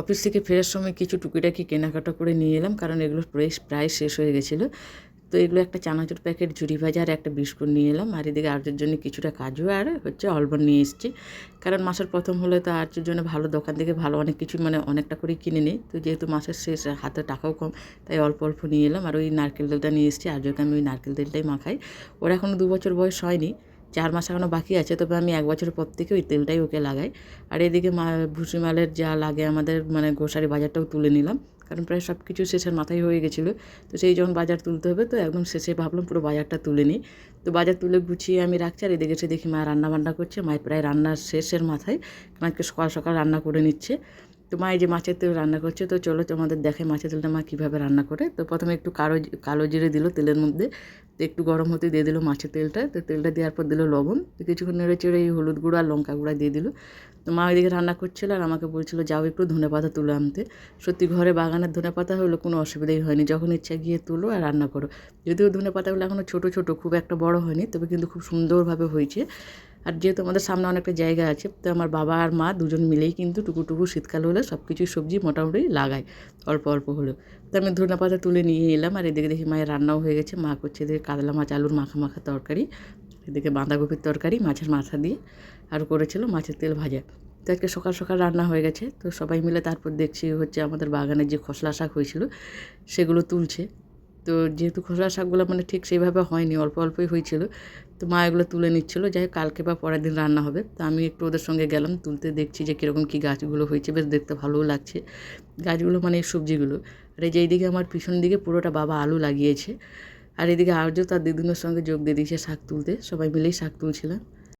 Office থেকে ফেরার সময় কিছু টুকিটাকি কেনাকাটা করে নিয়ে এলাম, কারণ এগুলো প্রায় প্রায় শেষ হয়ে গেছিল। তো এগুলো একটা চানাচুর প্যাকেট ঝুড়ি ভাজা আর একটা বিস্কুট নিয়ে এলাম। আর এদিকে আর্যের জন্য কিছুটা কাজু আর হচ্ছে অলবন নিয়ে এসেছি। কারণ মাসের প্রথম হলে তো আর্যের জন্য ভালো দোকান থেকে ভালো অনেক কিছু মানে অনেকটা করে কিনে নিই। তো যেহেতু মাসের শেষ, হাতে টাকাও কম, তাই অল্প অল্প নিয়ে এলাম। আর ওই নারকেল তেলটা নিয়ে এসেছি, আর্যকে আমি ওই নারকেল তেলটাই মাখাই। ওর এখনও দু বছর বয়স হয়নি। চার মাস এখনও বাকি আছে, তবে আমি এক বছর পর থেকে ওই তেলটাই ওকে লাগাই। আর এদিকে মা ভুসিমালের যা লাগে আমাদের মানে গোসারি বাজারটাও তুলে নিলাম, কারণ প্রায় সব কিছু শেষের মাথায় হয়ে গেছিল। তো সেই যখন বাজার তুলতে হবে, তো একদম শেষে ভাবলাম পুরো বাজারটা তুলে নিই। তো বাজার তুলে গুছিয়ে আমি রাখছি, আর এদিকে এসে দেখি মা রান্না বান্না করছে। মায়ের প্রায় রান্নার শেষের মাথায় মাকে সকাল সকাল রান্না করে নিচ্ছে। তো মা এই যে মাছের তেল রান্না করছে, তো চলো তোমাদের দেখে মাছের তেলটা মা কীভাবে রান্না করে। তো প্রথমে একটু কালো কালো জিরে দিল তেলের মধ্যে একটু গরম হতে দিয়ে দিল মাছের তেলটা। তো তেলটা দেওয়ার পর দিল লবণ। তো কিছুক্ষণ নেড়ে চেড়ে এই হলুদ গুঁড়ো আর লঙ্কা গুঁড়া দিয়ে দিল। তো মা ওইদিকে রান্না করছিল আর আমাকে বলছিল, যাও একটু ধনে পাতা তুলে আনতে। সত্যি ঘরে বাগানের ধনে পাতা হলো কোনো অসুবিধাই হয়নি। যখন ইচ্ছা গিয়ে তুলো আর রান্না করো। যদিও ধনে পাতাগুলো এখনও ছোটো ছোটো, খুব একটা বড় হয়নি, তবে কিন্তু খুব সুন্দরভাবে হয়েছে। আর যেহেতু আমাদের সামনে অনেকটা জায়গা আছে, তো আমার বাবা আর মা দুজন মিলেই কিন্তু টুকু শীতকাল হলে সব কিছুই সবজি মোটামুটি লাগায়, অল্প অল্প হলেও। তো আমি ধনে পাতা তুলে নিয়ে এলাম আর এদিকে দেখি মায়ের রান্নাও হয়ে গেছে। মা করছে এদিকে কাতলা মাছ, আলুর মাখা মাখা তরকারি, এদিকে বাঁধাকপির তরকারি, মাছের মাথা দিয়ে আর করেছিল মাছের তেল ভাজা। তো আজকে সকাল সকাল রান্না হয়ে গেছে, তো সবাই মিলে তারপর দেখছি হচ্ছে আমাদের বাগানের যে খসলা শাক হয়েছিল, সেগুলো তুলছে। তো যেহেতু খোসা শাকগুলো মানে ঠিক সেইভাবে হয়নি, অল্প অল্পই হয়েছিল, তো মা এগুলো তুলে নিচ্ছিলো। যাই কালকে বা পরের দিন রান্না হবে। তো আমি একটু ওদের সঙ্গে গেলাম, তুলতে দেখছি যে কীরকম কী গাছগুলো হয়েছে। বেশ দেখতে ভালোও লাগছে। গাছগুলো মানে এই সবজিগুলো। আর এই যে এইদিকে আমার পিছন দিকে পুরোটা বাবা আলু লাগিয়েছে। আর এদিকে আর্য তার দিদুনের সঙ্গে যোগ দিয়ে দিয়েছে শাক তুলতে। সবাই মিলেই শাক তুলছিলাম।